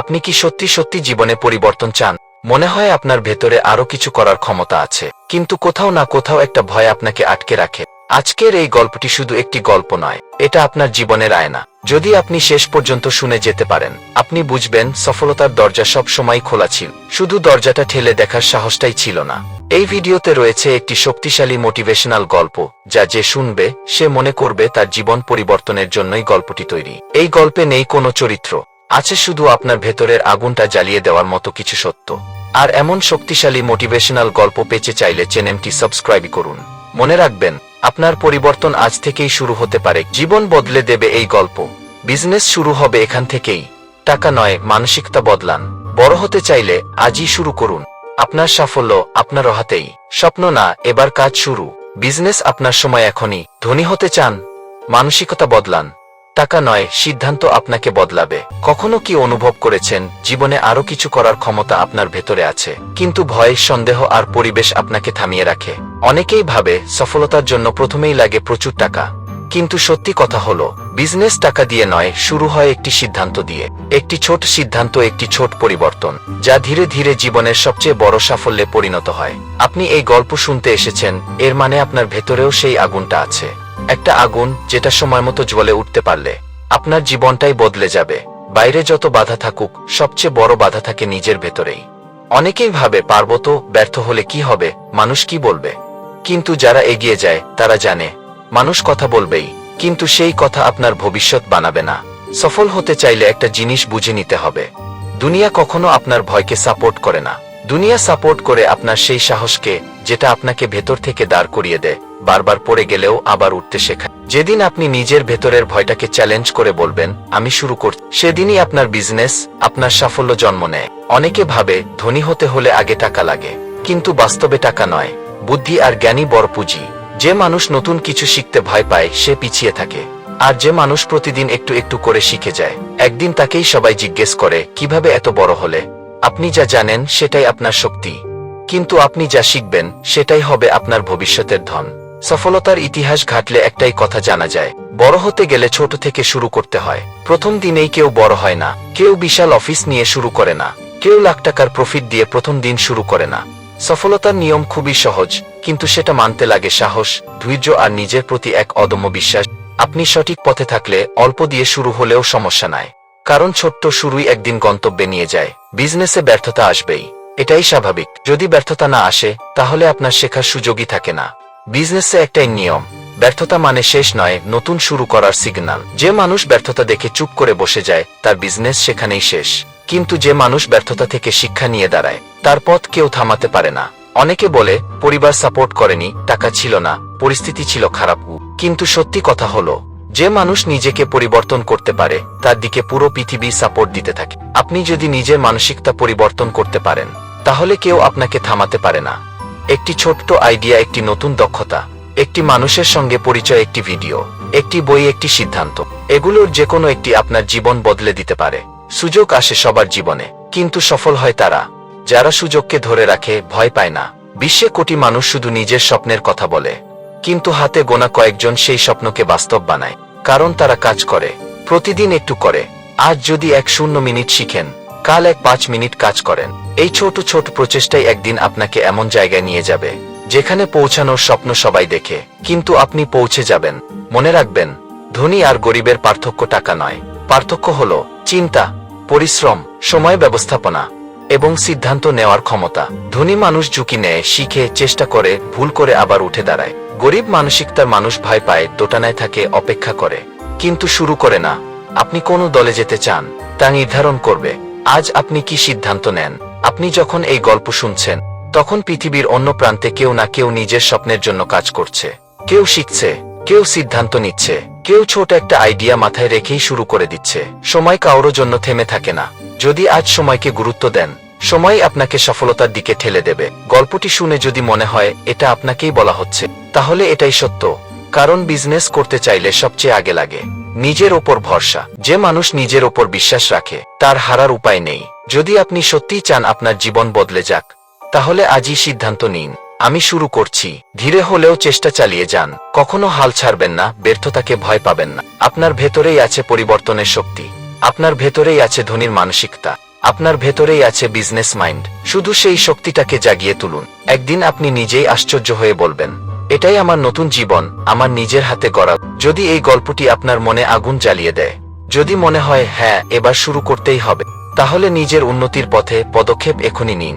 আপনি কি সত্যি সত্যি জীবনে পরিবর্তন চান? মনে হয় আপনার ভেতরে আরও কিছু করার ক্ষমতা আছে। কিন্তু কোথাও না কোথাও একটা ভয় আপনাকে আটকে রাখে। আজকের এই গল্পটি শুধু একটি গল্প নয়, এটা আপনার জীবনের আয়না। যদি আপনি শেষ পর্যন্ত শুনে যেতে পারেন, আপনি বুঝবেন সফলতার দরজা সব সময় খোলা ছিল। শুধু দরজাটা ঠেলে দেখার সাহসটাই ছিল না। এই ভিডিওতে রয়েছে একটি শক্তিশালী মোটিভেশনাল গল্প, যা যে শুনবে, সে মনে করবে তার জীবন পরিবর্তনের জন্যই গল্পটি তৈরি। এই গল্পে নেই কোনো চরিত্র। আছে শুধু আপনার ভেতরের আগুনটা জ্বালিয়ে দেওয়ার মতো কিছু সত্য। আর এমন শক্তিশালী মোটিভেশনাল গল্প পেতে চাইলে চ্যানেলটি সাবস্ক্রাইব করুন। মনে রাখবেন, আপনার পরিবর্তন আজ থেকেই শুরু হতে পারে। জীবন বদলে দেবে এই গল্প। বিজনেস শুরু হবে এখান থেকেই। টাকা নয়, মানসিকতা বদলান। বড় হতে চাইলে আজই শুরু করুন। আপনার সাফল্য আপনার হাতেই। স্বপ্ন না, এবার কাজ শুরু। বিজনেস আপনার সময় এখনই। ধনী হতে চান, মানসিকতা বদলান। টাকা নয়, সিদ্ধান্ত আপনাকে বদলাবে। কখনো কি অনুভব করেছেন, জীবনে আরও কিছু করার ক্ষমতা আপনার ভেতরে আছে, কিন্তু ভয়, সন্দেহ আর পরিবেশ আপনাকে থামিয়ে রাখে। অনেকেই ভাবে, সফলতার জন্য প্রথমেই লাগে প্রচুর টাকা। কিন্তু সত্যি কথা হলো, বিজনেস টাকা দিয়ে নয়, শুরু হয় একটি সিদ্ধান্ত দিয়ে। একটি ছোট সিদ্ধান্ত, একটি ছোট পরিবর্তন, যা ধীরে ধীরে জীবনের সবচেয়ে বড় সাফল্যে পরিণত হয়। আপনি এই গল্প শুনতে এসেছেন, এর মানে আপনার ভেতরেও সেই আগুনটা আছে। একটা আগুন যেটা সময় মতো জ্বলে উঠতে পারলে, আপনার জীবনটাই বদলে যাবে। বাইরে যত বাধা থাকুক, সবচেয়ে বড় বাধা থাকে নিজের ভেতরেই। অনেকেই ভাবে, পারব তো, ব্যর্থ হলে কি হবে? মানুষ কি বলবে? কিন্তু যারা এগিয়ে যায়, তারা জানে, মানুষ কথা বলবেই, কিন্তু সেই কথা আপনার ভবিষ্যৎ বানাবে না। সফল হতে চাইলে একটা জিনিস বুঝে নিতে হবে। দুনিয়া কখনো আপনার ভয়কে সাপোর্ট করে না। দুনিয়া সাপোর্ট করে আপনার সেই সাহসকে, যেটা আপনাকে ভেতর থেকে দাঁড় করিয়ে দেয়। বারবার পড়ে গেলেও আবার উঠতে শেখায়। যেদিন আপনি নিজের ভেতরের ভয়টাকে চ্যালেঞ্জ করে বলবেন, আমি শুরু করছি। সেদিনই আপনার বিজনেস আপনার সাফল্য জন্ম নেয়। অনেকে ভাবে, ধনী হতে হলে আগে টাকা লাগে। কিন্তু বাস্তবে টাকা নয়। বুদ্ধি আর জ্ঞানী বড় পুঁজি। যে মানুষ নতুন কিছু শিখতে ভয় পায়, সে পিছিয়ে থাকে। আর যে মানুষ প্রতিদিন একটু একটু করে শিখে যায়, একদিন তাকেই সবাই জিজ্ঞেস করে, কীভাবে এত বড় হলে? আপনি যা জানেন, সেটাই আপনার শক্তি। কিন্তু আপনি যা শিখবেন, সেটাই হবে আপনার ভবিষ্যতের ধন। সফলতার ইতিহাস ঘাটলে একটাই কথা জানা যায়, বড় হতে গেলে ছোট থেকে শুরু করতে হয়। প্রথম দিনেই কেউ বড় হয় না, কেউ বিশাল অফিস নিয়ে শুরু করে না, কেউ লাখ টাকার প্রফিট দিয়ে প্রথম দিন শুরু করে না। সফলতার নিয়ম খুবই সহজ, কিন্তু সেটা মানতে লাগে সাহস, ধৈর্য আর নিজের প্রতি এক অদম্য বিশ্বাস। আপনি সঠিক পথে থাকলে অল্প দিয়ে শুরু হলেও সমস্যা নাই। কারণ ছোট্ট শুরুই একদিন গন্তব্যে নিয়ে যায়, বিজনেসে ব্যর্থতা আসবেই, এটাই স্বাভাবিক। যদি ব্যর্থতা না আসে, তাহলে আপনার শেখার সুযোগই থাকে না। বিজনেসে একটাই নিয়ম, ব্যর্থতা মানে শেষ নয়, নতুন শুরু করার সিগন্যাল যে মানুষ ব্যর্থতা দেখে চুপ করে বসে যায়, তার বিজনেস সেখানেই শেষ। কিন্তু যে মানুষ ব্যর্থতা থেকে শিক্ষা নিয়ে দাঁড়ায়, তার পথ কেউ থামাতে পারে না। অনেকে বলে, পরিবার সাপোর্ট করেনি, টাকা ছিল না, পরিস্থিতি ছিল খারাপ। কিন্তু সত্যি কথা হলো, যে মানুষ নিজেকে পরিবর্তন করতে পারে, তার দিকে পুরো পৃথিবী সাপোর্ট দিতে থাকে। আপনি যদি নিজের মানসিকতা পরিবর্তন করতে পারেন, তাহলে কেউ আপনাকে থামাতে পারে না। একটি ছোট্ট আইডিয়া, একটি নতুন দক্ষতা, একটি মানুষের সঙ্গে পরিচয়, একটি ভিডিও, একটি বই, একটি সিদ্ধান্ত। এগুলোর যে কোনো একটি আপনার জীবন বদলে দিতে পারে। সুযোগ আসে সবার জীবনে, কিন্তু সফল হয় তারা। যারা সুযোগকে ধরে রাখে, ভয় পায় না। বিশ্বে কোটি মানুষ শুধু নিজের স্বপ্নের কথা বলে। কিন্তু হাতে গোনা কয়েকজন সেই স্বপ্নকে বাস্তব বানায়। কারণ তারা কাজ করে, প্রতিদিন একটু করে। আজ যদি এক শূন্য মিনিট শিখেন, কাল এক পাঁচ মিনিট কাজ করেন। এই ছোট ছোট প্রচেষ্টাই একদিন আপনাকে এমন জায়গায় নিয়ে যাবে, যেখানে পৌঁছানোর স্বপ্ন সবাই দেখে। কিন্তু আপনি পৌঁছে যাবেন। মনে রাখবেন, ধনী আর গরিবের পার্থক্য টাকা নয়। পার্থক্য হল চিন্তা, পরিশ্রম, সময় ব্যবস্থাপনা এবং সিদ্ধান্ত নেওয়ার ক্ষমতা। ধনী মানুষ ঝুঁকি নেয়, শিখে, চেষ্টা করে, ভুল করে আবার উঠে দাঁড়ায়। গরিব মানসিকতার মানুষ ভয় পায়, দোটানায় থাকে, অপেক্ষা করে। কিন্তু শুরু করে না। আপনি কোন দলে যেতে চান, তা নির্ধারণ করবে। আজ আপনি কি সিদ্ধান্ত নেন? আপনি যখন এই গল্প শুনছেন, তখন পৃথিবীর অন্য প্রান্তে কেউ না কেউ নিজের স্বপ্নের জন্য কাজ করছে। কেউ শিখছে, কেউ সিদ্ধান্ত নিচ্ছে, কেউ ছোট একটা আইডিয়া মাথায় রেখেই শুরু করে দিচ্ছে। সময় কারোর জন্য থেমে থাকে না। যদি আজ সময়কে গুরুত্ব দেন, সময় আপনাকে সফলতার দিকে ঠেলে দেবে। গল্পটি শুনে যদি মনে হয়, এটা আপনাকেই বলা হচ্ছে, তাহলে এটাই সত্য। কারণ বিজনেস করতে চাইলে সবচেয়ে আগে লাগে। নিজের ওপর ভরসা। যে মানুষ নিজের ওপর বিশ্বাস রাখে, তার হারার উপায় নেই। যদি আপনি সত্যিই চান আপনার জীবন বদলে যাক, তাহলে আজই সিদ্ধান্ত নিন। আমি শুরু করছি। ধীরে হলেও চেষ্টা চালিয়ে যান। কখনো হাল ছাড়বেন না, ব্যর্থতাকে ভয় পাবেন না। আপনার ভেতরেই আছে পরিবর্তনের শক্তি। আপনার ভেতরেই আছে ধনীর মানসিকতা। আপনার ভেতরেই আছে বিজনেস মাইন্ড শুধু সেই শক্তিটাকে জাগিয়ে তুলুন। একদিন আপনি নিজেই আশ্চর্য হয়ে বলবেন এটাই আমার নতুন জীবন, আমার নিজের হাতে গড়া যদি এই গল্পটি আপনার মনে আগুন জ্বালিয়ে দেয়, যদি মনে হয় হ্যাঁ এবার শুরু করতেই হবে, তাহলে নিজের উন্নতির পথে পদক্ষেপ এখনই নিন।